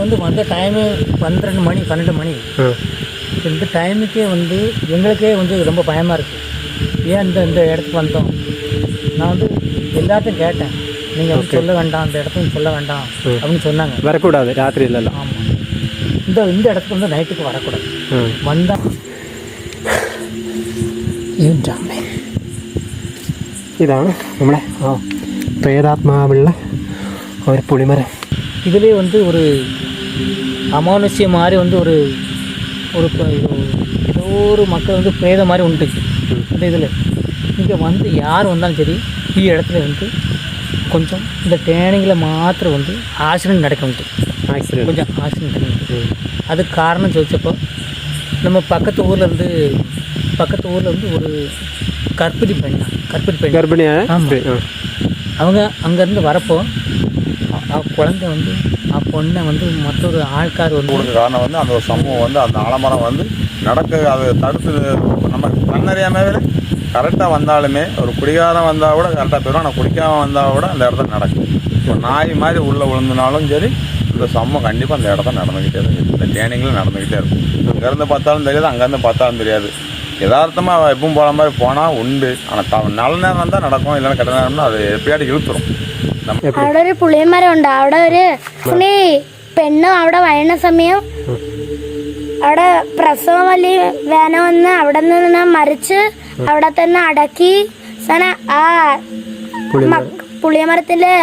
வந்து வந்த டைமு பன்னிரெண்டு மணி பன்னெண்டு மணி ஆ இந்த டைமுக்கே வந்து எங்களுக்கே வந்து ரொம்ப பயமாக இருக்குது ஏன் இந்த இந்த இடத்துக்கு வந்தோம் நான் வந்து எல்லாத்தையும் கேட்டேன் நீங்கள் வந்து சொல்ல வேண்டாம் இந்த இடத்துக்கு சொல்ல வேண்டாம் அப்படின்னு சொன்னாங்க வரக்கூடாது രാത്രി ഇല്ലല്ലോ ஆமாம் இந்த இந்த இடத்துக்கு வந்து நைட்டுக்கு வரக்கூடாது ആ வந்தால் ഇതാണ് നമ്മുടെ ആ പ്രേതാത്മാവുള്ള ഒരു പുളിമരം இதுலேயே வந்து ஒரு அமானுஷ்யம் மாதிரி வந்து ஒரு ஒரு ப- ஏதோ ஒரு மக்கள் வந்து பிரேத மாதிரி உண்டு இந்த இதில் இங்கே வந்து யார் வந்தாலும் சரி ഈ இடத்துல வந்து கொஞ்சம் இந்த டேனிங்கில் மாத்திரம் வந்து ஆக்சிடென்ட் நடக்கும்ட்டு ആക്സിഡൻറ്റ് கொஞ்சம் ஆக்சிடென்ட் நடக்குது அதுக்கு காரணம் ചോദിച്ചപ്പോൾ நம்ம பக்கத்து ஊரில் இருந்து பக்கத்து ஊரில் வந்து ஒரு கர்ப்பிணி பெண்ணா கர்ப்பிணி பெண் ഗർഭിണിയായ ஆமா. സ്ത്രീ ആ அவங்க அங்கேருந்து வரப்போ அ- அ குழந்தை வந்து ஆ பொண்ணை வந்து மற்றொரு ஆள்கார் வந்து கொடுக்க காரணம் வந்து அந்த ஒரு சமூகம் வந்து அந்த ஆலமரம் வந்து நடக்க அதை தடுத்து நம்ம கண்ணறியாமவே கரெக்டாக வந்தாலுமே ஒரு குடிகாரம் வந்தால் கூட கரெக்டாக போயிடும். ஆனால் குடிக்காமல் வந்தால் கூட அந்த இடத்துல நடக்கும். இப்போ நாய் மாதிரி உள்ளே விழுந்துனாலும் சரி இந்த சமூகம் கண்டிப்பாக அந்த இடத்த நடந்துக்கிட்டே இருக்கும் இந்த டேனிங்கில் நடந்துக்கிட்டே இருக்கும். இங்கேருந்து பார்த்தாலும் தெரியாது அங்கேருந்து பார்த்தாலும் தெரியாது. யதார்த்தமாக எப்பவும் போகிற மாதிரி போனால் உண்டு ஆனால் த நல்ல நேரம் தான் நடக்கும் இல்லைன்னா கெட்ட நேரம்னா அது எப்படியாட்டி இழுத்துரும் நம்ம അവിടെ ഒരു പുളിയമരം ഉണ്ട് അവിടെ ഒരു പുള്ളി പെണ്ണും അവിടെ വയണ സമയം അവിടെ പ്രസവം വലിയ വേന വന്ന് അവിടെ നിന്ന് മരിച്ച് അവിടെ തന്നെ അടക്കി സന ആ മക്ക- പുളിയമരത്തില്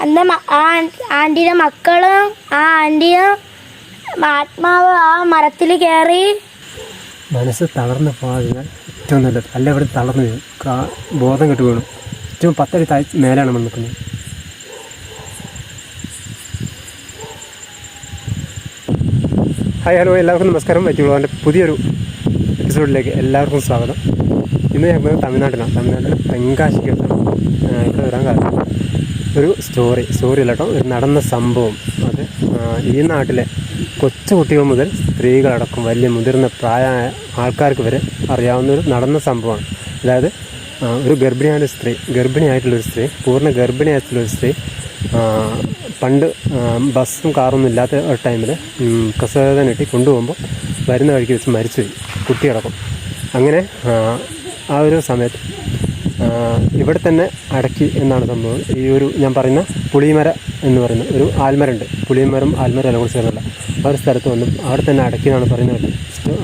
അന്ന് മ- ആ ആന്റിയുടെ മക്കളും ആ ആന്റിയും ആത്മാവ് ആ മരത്തിൽ കയറി മനസ്സ് തളർന്ന് പോകാതിരുന്നാൽ ഏറ്റവും നല്ലത്. അല്ല ഇവിടെ തളർന്നു വീഴും. കാ ബോധം കെട്ട് വീണു ഏറ്റവും പത്തടി താഴ് മേലാണ് നമ്മൾ നിൽക്കുന്നത്. Hi hello. എല്ലാവർക്കും നമസ്കാരം. വൈറ്റുള്ളവന്റെ പുതിയൊരു എപ്പിസോഡിലേക്ക് എല്ലാവർക്കും സ്വാഗതം. ഇന്ന് ഞങ്ങൾ തമിഴ്നാട്ടിലാണ്. തമിഴ്നാട്ടിൽ തെങ്കാശിക്കടുത്താണ് ആ, ഇവിടെ വരാൻ കാരണം ഒരു സ്റ്റോറി. സ്റ്റോറി അല്ല കേട്ടോ. ഒരു നടന്ന സംഭവം. അത് ഈ നാട്ടിലെ കൊച്ചു കുട്ടികൾ മുതൽ സ്ത്രീകളടക്കം വലിയ മുതിർന്ന പ്രായമായ ആൾക്കാർക്ക് വരെ അറിയാവുന്ന ഒരു നടന്ന സംഭവമാണ്. അതായത് ഒരു ഗർഭിണിയായ സ്ത്രീ ഗർഭിണിയായിട്ടുള്ളൊരു സ്ത്രീ പൂർണ ഗർഭിണിയായിട്ടുള്ളൊരു സ്ത്രീ പണ്ട് ബസ്സും കാറൊന്നും ഇല്ലാത്ത ടൈമിൽ പ്രസവത്തിനിട്ടി കൊണ്ടുപോകുമ്പോൾ വരുന്ന വഴിക്ക് വെച്ച് മരിച്ചുപോയി കുട്ടിയടക്കം. അങ്ങനെ ആ ഒരു സമയത്ത് ഇവിടെ തന്നെ അടക്കി എന്നാണ് സംഭവം. ഈ ഒരു ഞാൻ പറയുന്ന പുളിമര എന്ന് പറയുന്ന ഒരു ആൽമരമുണ്ട് പുളിമരം ആൽമരം കൂടി ചേർന്നല്ല ആ ഒരു സ്ഥലത്ത് വന്ന് അവിടെ തന്നെ അടക്കി എന്നാണ് പറയുന്നത്.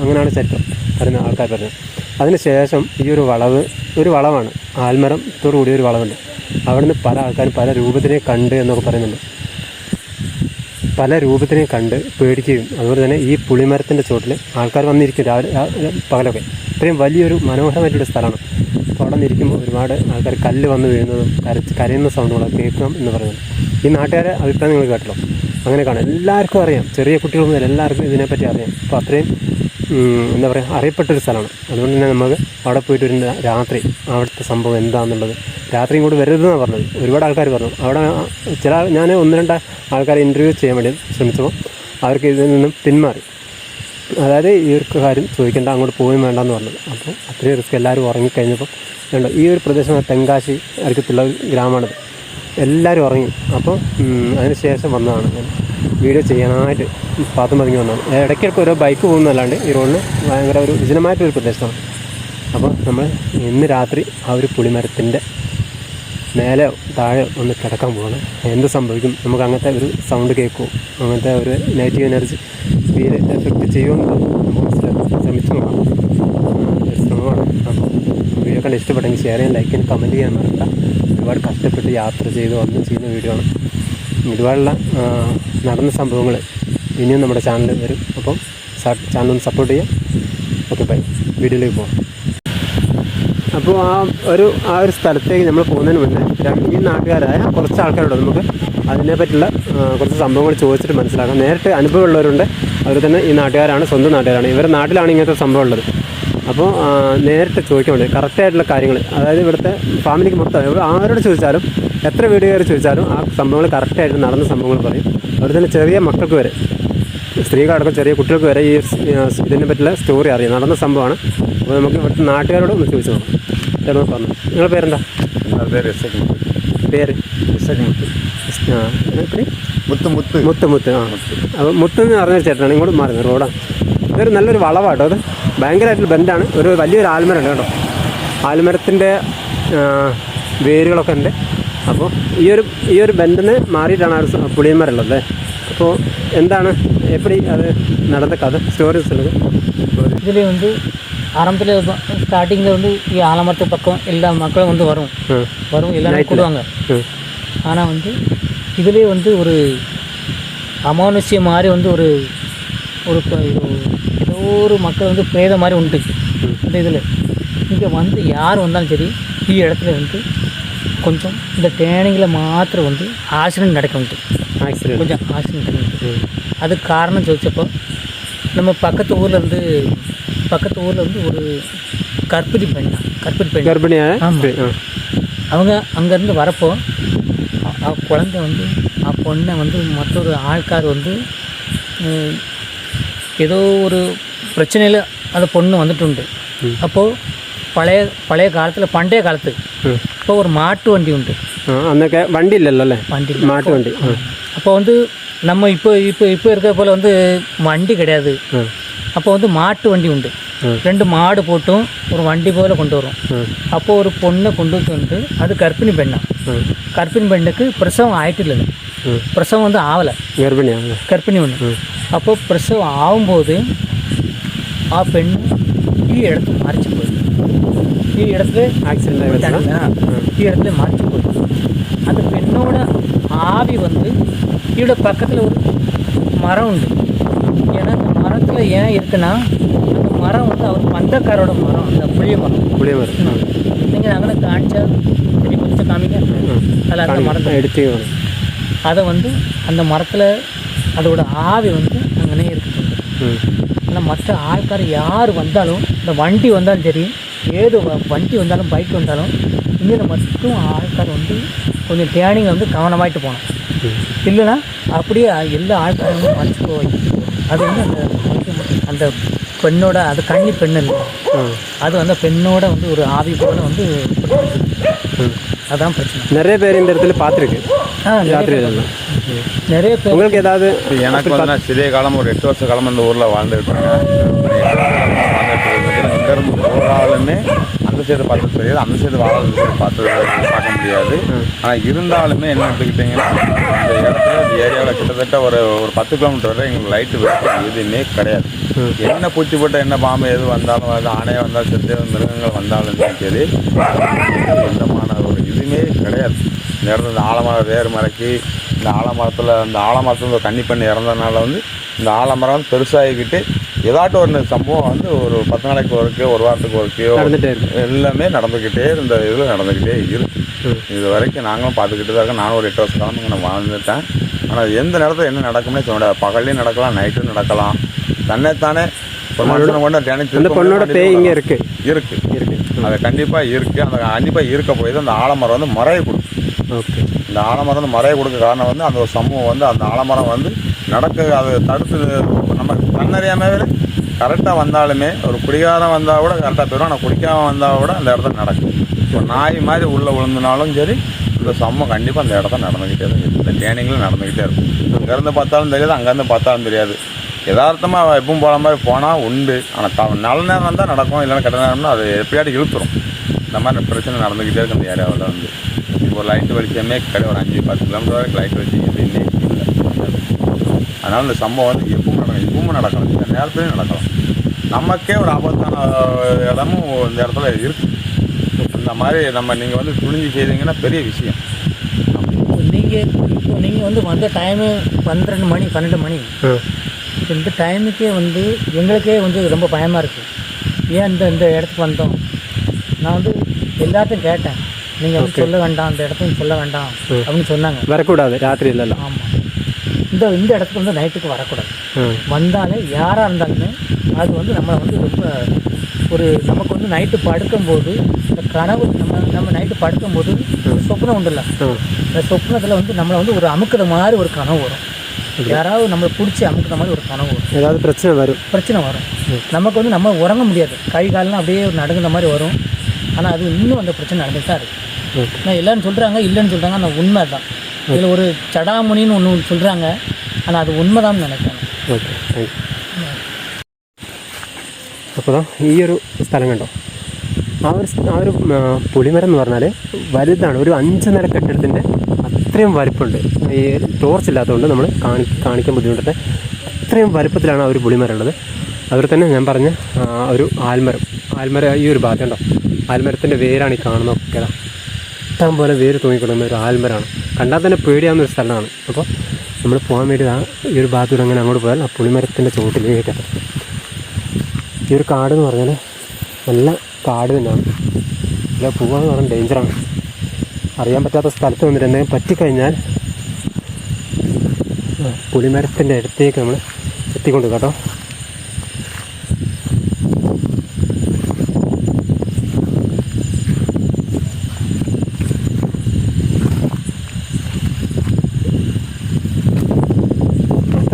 അങ്ങനെയാണ് ചരിത്രം പറയുന്ന ആൾക്കാർ പറയുന്നത് അതിനുശേഷം ഈ ഒരു വളവ് ഒരു വളവാണ് ആൽമരത്തോടു കൂടിയ ഒരു വളവുണ്ട്. അവിടുന്ന് പല ആൾക്കാരും പല രൂപത്തിനെ കണ്ട് എന്നൊക്കെ പറയുന്നുണ്ട്. പല രൂപത്തിനെ കണ്ട് പേടിക്കുകയും അതുപോലെ തന്നെ ഈ പുളിമരത്തിന്റെ ചുവട്ടിൽ ആൾക്കാർ വന്നിരിക്കും രാവിലെ പകലൊക്കെ. ഇത്രയും വലിയൊരു മനോഹരമായിട്ടുള്ള സ്ഥലമാണ്. നിന്നിരിക്കുമ്പോൾ ഒരുപാട് ആൾക്കാർ കല്ല് വന്ന് വീഴുന്നതും കരച്ച് കരയുന്ന സൗണ്ടുകളൊക്കെ കേൾക്കണം എന്ന് പറയുന്നത് ഈ നാട്ടുകാരെ അഭിപ്രായം നിങ്ങൾ കേട്ടല്ലോ. അങ്ങനെ കാണാം. എല്ലാവർക്കും അറിയാം. ചെറിയ കുട്ടികൾ മുതൽ എല്ലാവർക്കും ഇതിനെപ്പറ്റി അറിയാം. അപ്പോൾ അത്രയും എന്താ പറയുക അറിയപ്പെട്ടൊരു സ്ഥലമാണ്. അതുകൊണ്ട് തന്നെ നമുക്ക് അവിടെ പോയിട്ട് വരുന്ന രാത്രി അവിടുത്തെ സംഭവം എന്താണെന്നുള്ളത് രാത്രിയും കൂടി വരരുതെന്നാണ് പറഞ്ഞത്. ഒരുപാട് ആൾക്കാർ പറഞ്ഞു. അവിടെ ചില ഞാൻ ഒന്ന് രണ്ട് ആൾക്കാരെ ഇന്റർവ്യൂ ചെയ്യാൻ വേണ്ടി ശ്രമിച്ചപ്പോൾ അവർക്ക് ഇതിൽ നിന്നും പിന്മാറി. അതായത് ഈ ഒരു കാര്യം ചോദിക്കേണ്ട അങ്ങോട്ട് പോവുകയും വേണ്ടെന്ന് പറഞ്ഞത് അപ്പോൾ അത്രയും റിസ്ക് എല്ലാവരും ഉറങ്ങിക്കഴിഞ്ഞപ്പോൾ വേണ്ട ഈ ഒരു പ്രദേശം തെങ്കാശി അടുത്തുള്ള ഗ്രാമമാണിത് എല്ലാവരും ഉറങ്ങി. അപ്പോൾ അതിനുശേഷം അതിന് ശേഷം വന്നതാണ് ഞാൻ. വീഡിയോ ചെയ്യാനായിട്ട് പാത്തും പതുങ്ങി വന്നതാണ്. ഇടയ്ക്കിടയ്ക്ക് ഓരോ ബൈക്ക് പോകുന്നതല്ലാണ്ട് ഈ റോഡിന് ഭയങ്കര ഒരു വിജനമായിട്ടൊരു പ്രദേശമാണ്. അപ്പോൾ നമ്മൾ ഇന്ന് രാത്രി ആ ഒരു പുളിമരത്തിന്റെ മേലെ താഴെ ഒന്ന് കിടക്കാൻ പോവാണ്. എന്ത് സംഭവിക്കും? നമുക്ക് അങ്ങനത്തെ ഒരു സൗണ്ട് കേൾക്കുമോ അങ്ങനത്തെ ഒരു നെഗറ്റീവ് എനർജി സ്പീഡ് എഫക്റ്റ് ചെയ്യുമെന്ന് ശ്രമിച്ചു നോക്കാം. ശ്രമമാണ് അപ്പോൾ വീഡിയോ കണ്ട് ഇഷ്ടപ്പെട്ടെങ്കിൽ ഷെയർ ചെയ്യാൻ ലൈക്ക് ചെയ്യാൻ കമന്റ് ചെയ്യാൻ മറക്കാം ഒരുപാട് കഷ്ടപ്പെട്ട് യാത്ര ചെയ്ത് വന്ന് ചെയ്യുന്ന വീഡിയോ ആണ്. ഇതുപോലുള്ള നടന്ന സംഭവങ്ങൾ ഇനിയും നമ്മുടെ ചാനലിൽ വരും. അപ്പം ചാനൽ ഒന്ന് സപ്പോർട്ട് ചെയ്യാം. ഓക്കെ ബൈ വീഡിയോയിലേക്ക് പോകാം അപ്പോൾ ആ ഒരു ആ ഒരു സ്ഥലത്തേക്ക് നമ്മൾ പോകുന്നതിന് മുന്നേ ഈ നാട്ടുകാരായ കുറച്ച് ആൾക്കാരുണ്ട് നമുക്ക് അതിനെപ്പറ്റിയുള്ള കുറച്ച് സംഭവങ്ങൾ ചോദിച്ചിട്ട് മനസ്സിലാക്കാം. നേരിട്ട് അനുഭവമുള്ളവരുണ്ട്. അവർ തന്നെ ഈ നാട്ടുകാരാണ് സ്വന്തം നാട്ടുകാരാണ്. ഇവരുടെ നാട്ടിലാണ് ഇങ്ങനത്തെ സംഭവം ഉള്ളത് അപ്പോൾ നേരിട്ട് ചോദിക്കാൻ വേണ്ടി കറക്റ്റായിട്ടുള്ള കാര്യങ്ങൾ അതായത് ഇവിടുത്തെ ഫാമിലിക്ക് മൊത്തം ആരോട് ചോദിച്ചാലും എത്ര വീട് കയറി ചോദിച്ചാലും ആ സംഭവങ്ങൾ കറക്റ്റായിട്ട് നടന്ന സംഭവങ്ങൾ പറയും. അവർ തന്നെ ചെറിയ മക്കൾക്ക് വരെ സ്ത്രീകളടക്കം ചെറിയ കുട്ടികൾക്ക് വരെ ഈ ഇതിനെ പറ്റിയുള്ള സ്റ്റോറി അറിയാം. നടന്ന സംഭവമാണ്. അപ്പോൾ നമുക്ക് ഇവിടുത്തെ നാട്ടുകാരോട് ഒന്ന് ചോദിച്ചു നോക്കാം. ചേട്ടൻ പറഞ്ഞു. നിങ്ങളുടെ പേരെന്താ? പേര് മുത്ത് മുത്ത്. മുത്ത് മുത്ത്. ആ. അപ്പോൾ മുത്ത് എന്ന് പറഞ്ഞ ചേട്ടനാണ് ഇങ്ങോട്ട് മാറുന്നത് റോഡാണ്. ഇതൊരു നല്ലൊരു വളവാട്ടോ അത് ഭയങ്കരമായിട്ടുള്ള ബെൻഡാണ്. ഒരു വലിയൊരു ആൽമരമുണ്ട് കേട്ടോ. ആൽമരത്തിന്റെ വേരുകളൊക്കെ ഉണ്ട്. അപ്പോൾ ഈ ഒരു ഈ ഒരു ബെൻഡിന് മാറിയിട്ടാണ് ആ ഒരു പുളിയന്മാരുള്ളത്. അപ്പോൾ എന്താണ് എപ്പടി അത് നടന്ന കഥ സ്റ്റോറീസ് ഉള്ളത് இதில் வந்து ஆரம்பத்தில் ஸ்டார்டிங்கில் வந்து ഈ ஆலமரத்து பக்கம் எல்லா மக்களும் வந்து வரும் ആ வரும் எல்லாரும் கூடுவாங்க ആ ஆனால் வந்து இதுலேயே வந்து ஒரு அமானுஷ்யம் மாதிரி வந்து ஒரு ஒரு ப- இது- ஏதோ ஒரு மக்கள் வந்து பிரேத மாதிரி உண்டு இந்த இதில் இங்கே வந்து யார் வந்தாலும் சரி ഈ இடத்துல வந்து கொஞ்சம் இந்த டேனிங்கில் மாத்திரம் வந்து ஆக்சிடென்ட் நடக்குது ആക്സിഡൻറ്റ് கொஞ்சம் ஆக்சிடென்ட் நடக்குது அதுக்கு காரணம் ചോദിച്ചപ്പോൾ நம்ம பக்கத்து ஊரில் இருந்து பக்கத்து ஊரில் வந்து ஒரு கர்ப்பிணி பெண்ணா கர்ப்பிணி பெண் ഗർഭിണിയായ ஆமா. സ്ത്രീ ആ அவங்க அங்கேருந்து வரப்போ அ- அவ குழந்தை வந்து ஆ பொண்ணை வந்து மற்றொரு ஆள்கார் வந்து ம், ஏதோ ஒரு பிரச்சனையில் அந்த பொண்ணு வந்துட்டு அப்போது பழைய பழைய காலத்தில் பண்டைய காலத்து ഉം. இப்போ ஒரு மாட்டு வண்டி உண்டு ആ അന്നൊക്കെ വണ്ടി ഇല്ലല്ലോ അല്ലേ வண்டி മാട്ട് വണ്ടി ആ அப்போ வந்து நம்ம இப்போ இப்போ இப்போ இருக்கிற போல் வந்து வண்டி கிடையாது ആ அப்போ வந்து மாட்டு வண்டி உண்டு ம். ரெண்டு மாடு போட்டும் ஒரு வண்டி போல் கொண்டு வரும் ആ அப்போ ஒரு பொண்ணை கொண்டு வந்து அது கர்ப்பிணி பெண்ணா ആ கர்ப்பிணி பெண்ணுக்கு பிரசவம் ஆயிட்டு இல்லை ഉം. பிரசவம் வந்து ஆகலை ഗർഭിണിയാണ് கர்ப்பிணி ஒன்று அப்போ பிரசவம் ஆகும்போது ஆ பெண் ഈ இடத்துல மறைச்சு போகுது ഈ இடத்துல ആക്സിഡൻ്റ് ആയി വെച്ചാൽ ഈ இடத்துல மறைச்சு போகுது அந்த பெண்ணோட ஆவி வந்து இதோட பக்கத்தில் ஒரு மரம் உண்டு. ஏன்னா அந்த மரத்தில் ஏன் இருக்குன்னா அந்த மரம் வந்து அவர் பந்தக்காரோட மரம் அந்த புளிய மரம். புளிய மரம். நீங்கள் அங்கே காணிச்சா சரி கொஞ்சம் காமிங்க. அதில் அந்த மரத்தை எடுத்து அதை வந்து அந்த மரத்தில் அதோட ஆவி வந்து அங்கனே இருக்குது ஆனால் மற்ற ஆள்கார் யார் வந்தாலும் இந்த வண்டி வந்தாலும் சரி ஏது வண்டி வந்தாலும் பைக் வந்தாலும் இங்கே மட்டும் ஆள்கார் வந்து கொஞ்சம் டேனிங் வந்து கவனமாயிட்டு போகணும். இல்லைன்னா அப்படியே எல்லா ஆள்காரும் வந்து மறைச்சு போய் அது வந்து அந்த அந்த பெண்ணோட அது கன்னி பெண் இல்லை. அது வந்து பெண்ணோட வந்து ஒரு ஆவி போல வந்து ம். அதான் பிரச்சனை. நிறைய பேர் இந்த இடத்துல பார்த்துருக்கு. ஆ நிறைய பேர் இதெல்லாம். நிறைய பேர் உங்களுக்கு ஏதாவது எனக்கு வந்து சிறிய காலம் ஒரு எட்டு வருஷ காலம் இந்த ஊரில் வாழ்ந்துருக்கேங்க அந்த சைடு பார்த்தது தெரியாது. அந்த சைடு பார்த்து சைடு பார்த்தது பார்க்க முடியாது. ஆனால் இருந்தாலுமே என்ன எடுத்துக்கிட்டிங்கன்னா இந்த இடத்துல இந்த ஏரியாவில் கிட்டத்தட்ட ஒரு ஒரு பத்து கிலோமீட்டர் வரை எங்களுக்கு லைட்டு வெளிச்சம் எதுவுமே கிடையாது. என்ன பூச்சி போட்ட என்ன பாம்பு எது வந்தாலும் அது ஆணையை வந்தாலும் செத்து மிருகங்கள் வந்தாலும் சரி எந்தமான ஒரு இதுவுமே கிடையாது. இந்த இடத்துல இந்த ஆலமரம் வேர் மறைக்கி இந்த ஆலமரத்தில் அந்த ஆலமரத்தில் தண்ணி பண்ணி இறந்ததுனால வந்து இந்த ஆலமரம் வந்து பெருசாகிக்கிட்டு ஏதாட்டும் ஒரு சம்பவம் வந்து ஒரு பத்து நாளைக்கு ஒருக்கோ ஒரு வாரத்துக்கு ஒருக்கையோ எல்லாமே நடந்துக்கிட்டே இந்த இதில் நடந்துக்கிட்டே இருக்கு. இது வரைக்கும் நாங்களும் பார்த்துக்கிட்டு தான் இருக்கோம். நானும் ஒரு எட்டு வருஷ காலமாக நான் வாழ்ந்துட்டேன். ஆனால் எந்த நேரத்தில் என்ன நடக்கும்னே சொல்ல முடியாது பகல்லையும் நடக்கலாம் நைட்டும் நடக்கலாம். தன்னைத்தானே ஒரு மனுஷனை கொண்டு தியானிச்சு அந்த பொண்ணோட பேய் இங்கே இருக்கு. இருக்கு. இருக்கு. அது கண்டிப்பாக இருக்கு. அந்த கண்டிப்பாக இருக்க போய் அந்த ஆலமரம் வந்து மறைய கொடுக்கும். ஓகே. இந்த ஆலமரம் வந்து மறைய கொடுக்க காரணம் வந்து அந்த ஒரு சமூகம் வந்து அந்த ஆலமரம் வந்து நடக்க அது தடுத்து நம்ம தன்னறியாமல் கரெக்டாக வந்தாலுமே ஒரு குடிகாரம் வந்தால் கூட கரெக்டாக போயிடும். ஆனால் குடிக்காமல் வந்தால் கூட அந்த இடத்துல நடக்கும். இப்போ நாய் மாதிரி உள்ளே விழுந்துனாலும் சரி இந்த சம்பவம் கண்டிப்பாக அந்த இடத்த நடந்துக்கிட்டே தான் இருக்கும். இந்த டேனிங்கில் நடந்துக்கிட்டே இருக்கும். இங்கேருந்து பார்த்தாலும் தெரியாது அங்கேருந்து பார்த்தாலும் தெரியாது. யதார்த்தமாக எப்பவும் போகிற மாதிரி போனால் உண்டு. ஆனால் த நல்ல நேரம் தான் நடக்கும் இல்லைன்னா கெட்ட நேரம்னா அது எப்படியாட்டி இழுத்துரும். இந்த மாதிரி பிரச்சனை நடந்துக்கிட்டே இருக்கு அந்த ஏரியாவில் வந்து. இப்போ ஒரு லைட்டு வெளிச்சமே கிடையாது. ஒரு அஞ்சு பத்து கிலோமீட்டர் வரைக்கும் லைட் வெளிச்சம் எதுவுமே இல்லை. அதனால் இந்த சம்பவம் வந்து எப்பவும் நடக்கும். எப்பவும் நடக்கலாம் இந்த நேரத்துலையும் நடக்கலாம். நமக்கே ஒரு ஆபத்தான இடமும் இந்த இடத்துல இருக்கு. இந்த மாதிரி நம்ம நீங்கள் வந்து துணிஞ்சு செய்தீங்கன்னா பெரிய விஷயம். நீங்கள் இப்போ நீங்கள் வந்து வந்த டைமு பன்னிரெண்டு மணி பன்னெண்டு மணி. இப்போ இந்த டைமுக்கே வந்து எங்களுக்கே வந்து ரொம்ப பயமாக இருக்குது ஏன் இந்த இந்த இடத்துக்கு வந்தோம்? நான் வந்து எல்லாத்தையும் கேட்டேன். நீங்கள் வந்து சொல்ல வேண்டாம் அந்த இடத்தையும் சொல்ல வேண்டாம் அப்படின்னு சொன்னாங்க. வரக்கூடாது ராத்திரி இல்லைல்ல ஆமாம் இந்த இந்த இடத்துக்கு வந்து நைட்டுக்கு வரக்கூடாது. வந்தாலே யாராக இருந்தாலுமே அது வந்து நம்மளை வந்து ரொம்ப ஒரு நமக்கு வந்து நைட்டு படுக்கும்போது இந்த கனவு நம்ம நம்ம நைட்டு படுக்கும்போது ஒரு சொப்னம் உண்டுல்ல? ஆ. அந்த சொப்னத்தில் வந்து நம்மளை வந்து ஒரு அமுக்குற மாதிரி ஒரு கனவு வரும். யாராவது நம்மளை பிடிச்சி அமுக்குற மாதிரி ஒரு கனவு வரும். ஏதாவது பிரச்சனை வரும். பிரச்சனை வரும். நமக்கு வந்து நம்ம உறங்க முடியாது. கை கால்லாம் அப்படியே ஒரு நடுங்குற மாதிரி வரும். ஆனால் அது இன்னும் அந்த பிரச்சனை நடந்துட்டு தான் இருக்கு. ஓகே. நான் எல்லாரும் சொல்கிறாங்க இல்லைன்னு சொல்கிறாங்க ஆனால் உண்மை தான் இதில் ஒரு சடாமுனின்னு ஒன்று சொல்கிறாங்க ஆனால் அது உண்மைதான் நினைக்கிறேன் ഓക്കെ താങ്ക് യു അപ്പോൾ ഈ ഒരു സ്ഥലം കണ്ടോ ആ ഒരു സ്- ആ ഒരു ആ, പുളിമരം എന്ന് പറഞ്ഞാൽ വലുതാണ് ഒരു അഞ്ച് നില കെട്ടിടത്തിൻ്റെ അത്രയും വലിപ്പമുണ്ട് ഈ ടോർച്ച് ഇല്ലാത്തതുകൊണ്ട് നമ്മൾ കാണി കാണിക്കാൻ ബുദ്ധിമുട്ടുണ്ട് അത്രയും വലിപ്പത്തിലാണ് ആ ഒരു പുളിമരം ഉള്ളത് അതുപോലെ തന്നെ ഞാൻ പറഞ്ഞ ആ, ഒരു ആൽമരം ആൽമരം ഈ ഒരു ഭാഗം ഉണ്ടോ ആൽമരത്തിൻ്റെ വേരാണ് ഈ കാണുന്നതൊക്കെ ഇതാ. ഇഷ്ടം പോലെ വേര് തൂങ്ങിക്കൊള്ളുന്ന ഒരു ആൽമരമാണ് കണ്ടാൽ തന്നെ പേടിയാവുന്ന ഒരു സ്ഥലമാണ്. അപ്പോൾ നമ്മൾ പോകാൻ വേണ്ടി ആ ഈ ഒരു ഭാഗത്തൂടെ അങ്ങനെ അങ്ങോട്ട് പോയാൽ ആ പുളിമരത്തിന്റെ ചുവട്ടിലേക്ക് എത്താം ഈ ഒരു കാട് എന്ന് പറഞ്ഞാൽ നല്ല കാട് തന്നെയാണ്. ഇല്ല എന്ന് പറഞ്ഞാൽ ഡേഞ്ചറാണ് അറിയാൻ പറ്റാത്ത സ്ഥലത്ത് വന്നിട്ട് എന്തെങ്കിലും പറ്റിക്കഴിഞ്ഞാൽ പുളിമരത്തിന്റെ അടുത്തേക്ക് നമ്മൾ എത്തിക്കൊണ്ട് കേട്ടോ.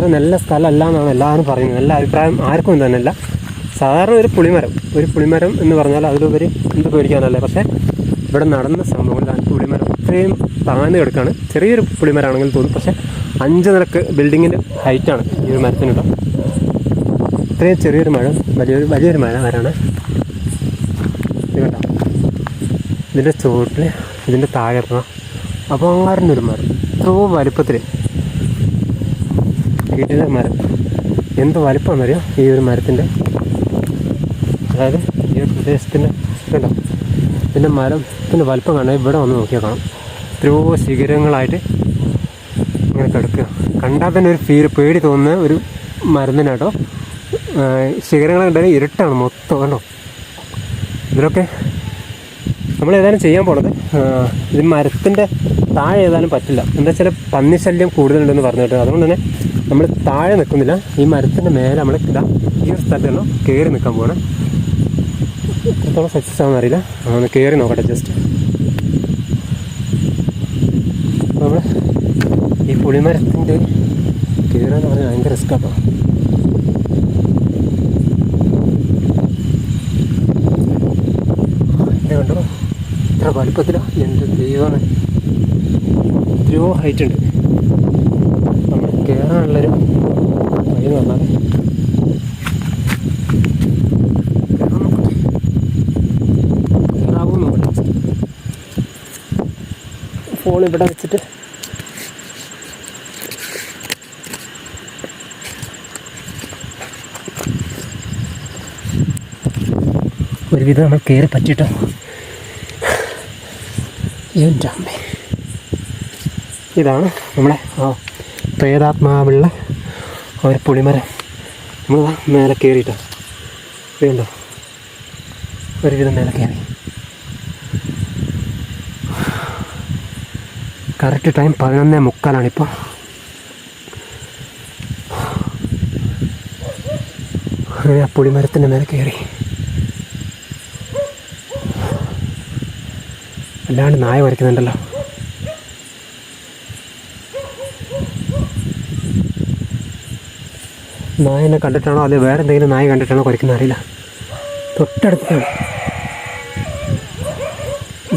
അത്ര നല്ല സ്ഥലമല്ല എന്നാണ് എല്ലാവരും പറയുന്നത്. നല്ല അഭിപ്രായം ആർക്കും തന്നെയല്ല. സാധാരണ ഒരു പുളിമരം ഒരു പുളിമരം എന്ന് പറഞ്ഞാൽ അതിലുപരി എന്ത് പേടിക്കാനല്ലേ? പക്ഷേ ഇവിടെ നടന്ന സംഭവം പുളിമരം ഇത്രയും താഴ്ന്നു കിടക്കാണ് ചെറിയൊരു പുളിമരമാണെങ്കിൽ തോന്നും പക്ഷേ അഞ്ച് നിലയ്ക്ക് ബിൽഡിങ്ങിന്റെ ഹൈറ്റാണ് ഈ ഒരു മരത്തിനുള്ള ഇത്രയും ചെറിയൊരു മഴ വലിയൊരു വലിയൊരു മഴ വരാണ് ഇതിന്റെ ചുവട്ടിൽ ഇതിന്റെ താഴെ അപ്പോൾ ഇറങ്ങാം ഒരു മരം. ഇത്രയും വലുപ്പത്തിൽ കിടില മരം. എന്ത് വലിപ്പമാണെന്നറിയോ? ഈ ഒരു മരത്തിന്റെ. അതായത് ഈ ഒരു പ്രദേശത്തിന്റെ കണ്ടോ? ഇതിന്റെ മരത്തിന്റെ വലിപ്പം കാണാൻ ഇവിടെ വന്ന് നോക്കിയാൽ കാണാം എത്രയോ ശിഖരങ്ങളായിട്ട് ഇങ്ങനെ കിടക്കുക. കണ്ടാൽ തന്നെ ഒരു ഫീൽ പേടി തോന്നുന്ന ഒരു മരുന്നിന് കേട്ടോ. ശിഖരങ്ങൾ കണ്ടാൽ ഇരുട്ടാണ് മൊത്തം കണ്ടോ? ഇതിലൊക്കെ നമ്മൾ ഏതായാലും ചെയ്യാൻ പോണത് ഇത് മരത്തിന്റെ താഴെ ഏതായാലും പറ്റില്ല. എന്താ വെച്ചാൽ പന്നിശല്യം കൂടുതലുണ്ടെന്ന് പറഞ്ഞു കേട്ടോ അതുകൊണ്ട് തന്നെ നമ്മൾ താഴെ നിൽക്കുന്നില്ല ഈ മരത്തിന്റെ മേലെ നമ്മൾ ഇതാ ഈ ഒരു സ്ഥലത്താണ് കയറി നിൽക്കാൻ പോകണം എത്രത്തോളം സക്സസ് ആണെന്ന് അറിയില്ല. ഒന്ന് കയറി നോക്കട്ടെ ജസ്റ്റ് നമ്മൾ ഈ പുളിമരത്തിന്റെ കയറാന്ന് പറഞ്ഞാൽ ഭയങ്കര റിസ്ക് ഇത് കണ്ടോ? ഇത്ര വലുപ്പത്തിലാണ് എന്റെ ദൈവമേ. എത്രയോ ഹൈറ്റ് ഉണ്ട്. നമ്മൾ കയറാനുള്ളൊരു വഴി എന്ന് പറഞ്ഞാൽ ഫോൺ ഇവിടെ വെച്ചിട്ട് ഒരുവിധം നമ്മൾ കയറി പറ്റിട്ടോ? എന്റെ ഇതാണ് നമ്മളെ ആ പ്രേതാത്മാവുള്ള ഒരു പുളിമരം. നമ്മൾ മേലെ കയറിയിട്ടോ വേണ്ടോ ഒരുവിധം മേലെ കയറി കറക്റ്റ് ടൈം പതിനൊന്നേ മുക്കാലാണിപ്പോൾ പുളിമരത്തിന്റെ മേലെ കയറി അല്ലാണ്ട് നായ വരയ്ക്കുന്നുണ്ടല്ലോ. നായനെ കണ്ടിട്ടാണോ അത് വേറെ എന്തെങ്കിലും നായ കണ്ടിട്ടാണോ കുറയ്ക്കുന്ന അറിയില്ല. തൊട്ടടുത്താണ്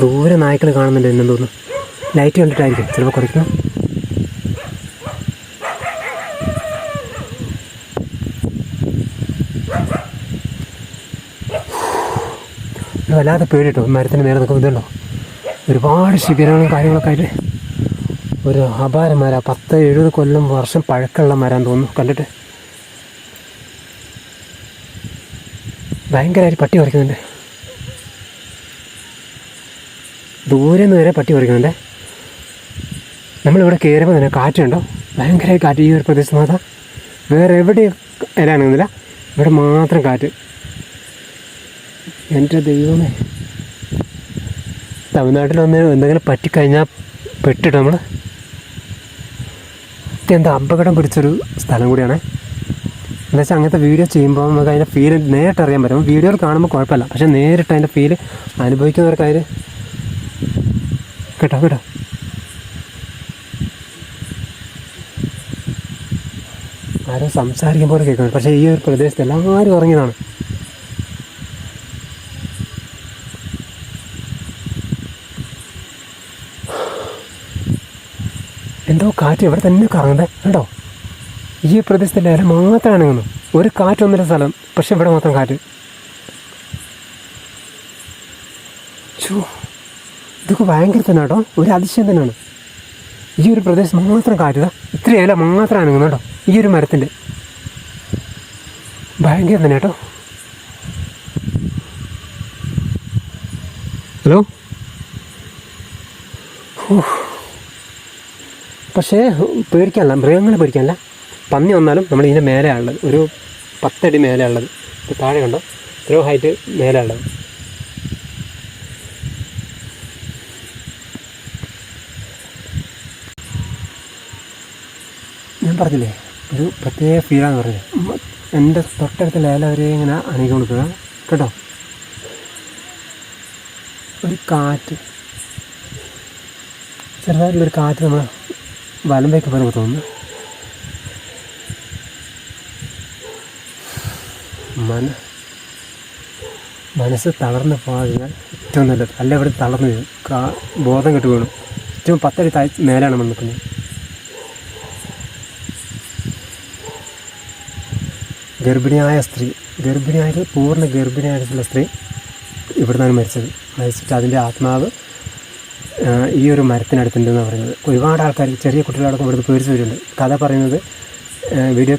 ദൂരെ നായ്ക്കൾ കാണുന്നുണ്ട് എന്നു തോന്നുന്നു. ലൈറ്റ് കണ്ടിട്ടായിരിക്കും. ചിലപ്പോൾ കുറയ്ക്കണം വല്ലാതെ പേടിട്ടോ? മരത്തിന് നിൽക്കുമ്പോൾ ഇതുണ്ടോ? ഒരുപാട് ശിബിരങ്ങളും കാര്യങ്ങളൊക്കെ ആയിട്ട് ഒരു അപാര മര പത്ത് എഴുപത് കൊല്ലം വർഷം പഴക്കമുള്ള മരം തോന്നുന്നു. കണ്ടിട്ട്? ഭയങ്കരമായിട്ട് പട്ടി പറിക്കുന്നുണ്ട്. ദൂരെ നിന്ന് വരെ പട്ടി പറിക്കുന്നുണ്ട്. നമ്മളിവിടെ കയറുമ്പോൾ തന്നെ കാറ്റുണ്ടോ? ഭയങ്കരമായി കാറ്റ് ഈ ഒരു പ്രദേശത്ത് മാത്രം. വേറെ എവിടെയും ഇലാണെന്നില്ല ഇവിടെ മാത്രം കാറ്റ്. എന്റെ ദൈവമേ. തമിഴ്നാട്ടിൽ വന്ന് എന്തെങ്കിലും പറ്റിക്കഴിഞ്ഞാൽ പെട്ടിട്ട് നമ്മൾ അത്യന്തം അപകടം പിടിച്ചൊരു സ്ഥലം കൂടിയാണ്. എന്താ വെച്ചാൽ അങ്ങനത്തെ വീഡിയോ ചെയ്യുമ്പോൾ നമുക്ക് അതിന്റെ ഫീൽ നേരിട്ട് അറിയാൻ പറ്റും. വീഡിയോയിൽ കാണുമ്പോൾ കുഴപ്പമില്ല. പക്ഷേ നേരിട്ട് അതിന്റെ ഫീൽ അനുഭവിക്കുന്നവർക്ക് അതിൽ കേട്ടോ കേട്ടോ. ആരും സംസാരിക്കുമ്പോൾ പോലെ പക്ഷേ ഈ ഒരു പ്രദേശത്ത് എല്ലാവരും ഉറങ്ങിയതാണ്. എന്തോ കാറ്റ് ഇവിടെ തന്നെ കറങ്ങുന്നത്. കേട്ടോ ഈ പ്രദേശത്തിന്റെ ഇല മാത്രമാണ് ഇങ്ങനെ ഒരു കാറ്റൊന്നുമില്ല സ്ഥലം പക്ഷെ ഇവിടെ മാത്രം കാറ്റ്. ഇതൊക്കെ ഭയങ്കര തന്നെ കേട്ടോ. ഒരു അതിശയം തന്നെയാണ്. ഈ ഒരു പ്രദേശം മാത്രം കാറ്റ്. ഇത്രയല്ല മാത്രമാണ് അനങ്ങുന്നു കേട്ടോ. ഈ ഒരു മരത്തിന്റെ ഭയങ്കര തന്നെ കേട്ടോ. ഹലോ? പക്ഷേ പേടിക്കാനല്ല മൃഗങ്ങളെ പേടിക്കാനല്ല. പന്നി വന്നാലും നമ്മൾ ഇതിന്റെ മേലെയാണുള്ളത് ഒരു പത്തടി മേലെയുള്ളത് ഇപ്പോൾ താഴെ കണ്ടോ? ഇത്രയോ ഹൈറ്റ് മേലെയുള്ളത് ഞാൻ പറഞ്ഞില്ലേ ഒരു പ്രത്യേക ഫീലാന്ന് പറഞ്ഞത് എന്റെ തൊട്ടടുത്ത ലേല വരെ ഇങ്ങനെ അണങ്ങി കൊടുക്കുക കേട്ടോ? ഒരു കാറ്റ്. ചെറുതായിട്ടുള്ളൊരു കാറ്റ് നമ്മൾ വലം വയ്ക്കുമ്പോൾ നമുക്ക് തോന്നുന്നു. മന മനസ്സ് തളർന്ന് പോകാതിരുന്നാൽ ഏറ്റവും നല്ലത്. അല്ല ഇവിടെ തളർന്നു വീഴും. കാ ബോധം കെട്ട് വീണു ഏറ്റവും പത്തടി താഴ് മേലാണ് നിൽക്കുന്നത്. ഗർഭിണിയായ സ്ത്രീ ഗർഭിണിയായ പൂർണ ഗർഭിണിയായിട്ടുള്ള സ്ത്രീ ഇവിടെ നിന്നാണ് മരിച്ചത്. മരിച്ചിട്ട് അതിന്റെ ആത്മാവ് ഈ ഒരു മരത്തിനടുത്തുണ്ടെന്ന് പറയുന്നത്. ഒരുപാട് ആൾക്കാർ ചെറിയ കുട്ടികളടക്കം ഇവിടുന്ന് പേടിച്ച് വരുന്നുണ്ട്. കഥ പറയുന്നത് വീഡിയോ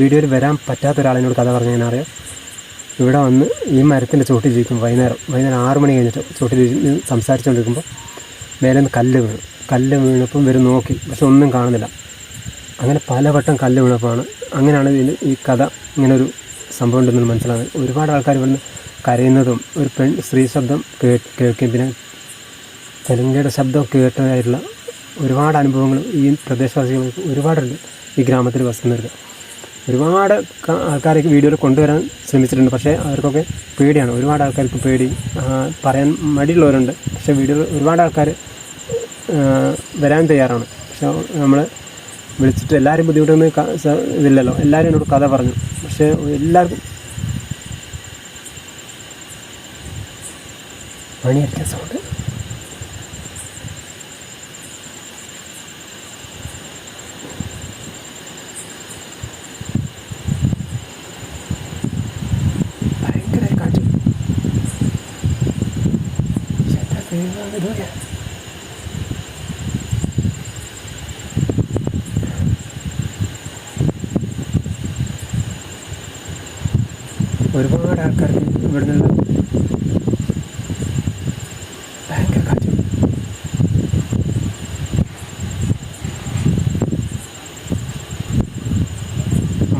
വീഡിയോയിൽ വരാൻ പറ്റാത്ത ഒരാളിനോട് കഥ പറഞ്ഞു ഞാൻ അറിയാം ഇവിടെ വന്ന് ഈ മരത്തിന്റെ ചോട്ടിൽ ജീവിക്കും. വൈകുന്നേരം വൈകുന്നേരം ആറ് മണി കഴിഞ്ഞിട്ട് ചോട്ടിൽ സംസാരിച്ചുകൊണ്ടിരിക്കുമ്പോൾ മേലെ നിന്ന് കല്ല് വീണു. കല്ല് വീണപ്പം വരും നോക്കി. പക്ഷെ ഒന്നും കാണുന്നില്ല. അങ്ങനെ പലവട്ടം കല്ല് വീണപ്പോഴാണ് അങ്ങനെയാണ് ഇതിന് ഈ കഥ ഇങ്ങനൊരു സംഭവം ഉണ്ടെന്ന് മനസ്സിലാകുന്നത്. ഒരുപാട് ആൾക്കാർ വന്ന് കരയുന്നതും ഒരു പെൺ സ്ത്രീ ശബ്ദം കേൾക്കുകയും പിന്നെ തെലുങ്കയുടെ ശബ്ദം കേട്ടതായിട്ടുള്ള ഒരുപാട് അനുഭവങ്ങൾ ഈ പ്രദേശവാസികൾക്ക് ഒരുപാടുണ്ട് ഈ ഗ്രാമത്തിൽ വസിക്കുന്നവർക്ക്. ഒരുപാട് ആൾക്കാരേക്ക് വീഡിയോയിൽ കൊണ്ടുവരാൻ ശ്രമിച്ചിട്ടുണ്ട്. പക്ഷേ അവർക്കൊക്കെ പേടിയാണ്. ഒരുപാട് ആൾക്കാർക്ക് പേടി. പറയാൻ മടിയുള്ളവരുണ്ട്. പക്ഷേ വീഡിയോയിൽ ഒരുപാട് ആൾക്കാർ വരാൻ തയ്യാറാണ്. പക്ഷേ നമ്മൾ വിളിച്ചിട്ട് എല്ലാവരും ബുദ്ധിമുട്ടൊന്നും ഇതില്ലല്ലോ. എല്ലാവരും എന്നോട് കഥ പറഞ്ഞു. പക്ഷേ എല്ലാവർക്കും മണിയടിക്കാൻ സൗണ്ട് ഭയങ്കര കാറ്റ് ചേട്ടാ, ദൈവമേ, ഇതുവരെ. ഒരുപാട് ആൾക്കാർക്ക് ഇവിടെ നിന്ന് ഭയങ്കര കാറ്റ്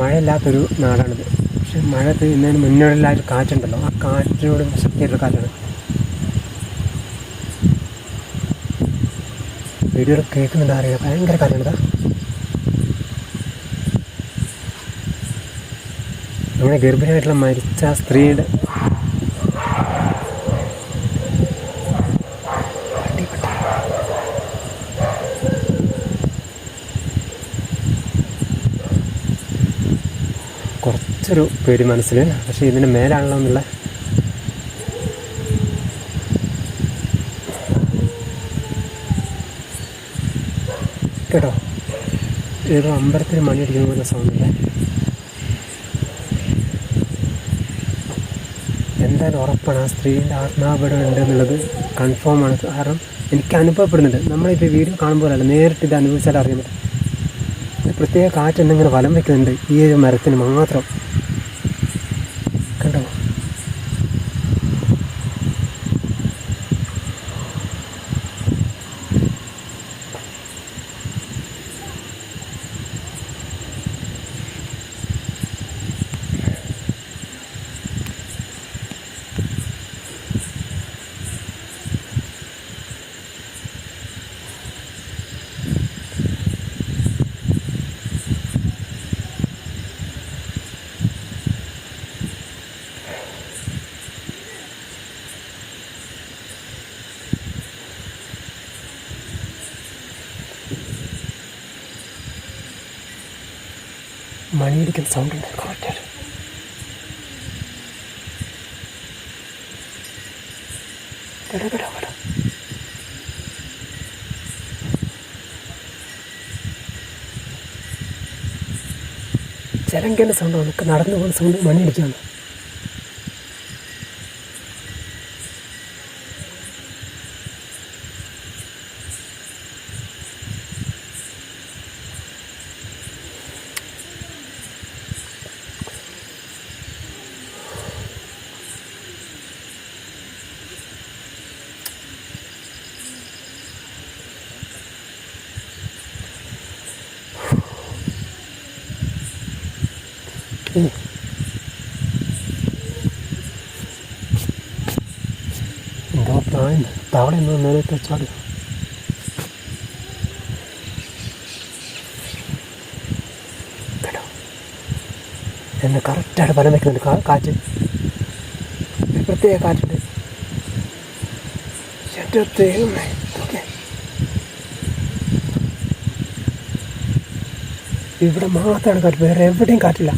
മഴയില്ലാത്തൊരു നാടാണിത്. പക്ഷെ മഴ പെയ്യുന്നതിന് മുന്നോട്ടുള്ള ഒരു കാറ്റുണ്ടല്ലോ. ആ കാറ്റിനോട് ശക്തിയുള്ള കാറ്റാണ്. വീഡിയോ കേൾക്കുന്നുണ്ട് അറിയാം ഭയങ്കര കാറ്റാണിതാ. നമ്മുടെ ഗർഭിണിയായിട്ടുള്ള മരിച്ച സ്ത്രീയുടെ പട്ടി, പട്ടി. കുറച്ചൊരു പേടി മനസ്സിൽ പക്ഷേ ഇതിന് മേലാണല്ലോ എന്നുള്ള കേട്ടോ. ഏതോ അമ്പലത്തിൽ മണി അടിക്കുന്ന പോലെ സൗണ്ടില്ല എന്തായാലും ഉറപ്പാണ് ആ സ്ത്രീന്റെ ആത്മാവിടെ ഉണ്ട് എന്നുള്ളത് കൺഫേം ആണ്. കാരണം എനിക്ക് അനുഭവപ്പെടുന്നുണ്ട് നമ്മളിപ്പോൾ വീഡിയോ കാണുമ്പോൾ അല്ല നേരിട്ട് ഇത് അനുഭവിച്ചാൽ അറിയാൻ പ്രത്യേക കാറ്റ് എന്തെങ്കിലും വലം വെക്കുന്നുണ്ട് ഈ ഒരു മരത്തിന് മാത്രം. മണിയടിക്കുന്ന സൗണ്ട് ഉണ്ട്. കറക്റ്റായിട്ട് പെടാ പെടാ ചിലങ്കേന്റെ സൗണ്ട് നടന്നു പോകുന്ന സൗണ്ട് മണിയടിക്കുകയാണ് പ്രായം തവള എന്തോ നേരത്തെ കേട്ടോ എന്നെ കറക്റ്റായിട്ട് ഫലം വയ്ക്കുന്നുണ്ട് കാറ്റ് പ്രത്യേക കാറ്റുണ്ട് എന്റെ ദൈവമേ ഇതൊക്കെ ഇവിടെ മാത്രമാണ് കാറ്റ് വേറെ എവിടെയും കാറ്റില്ല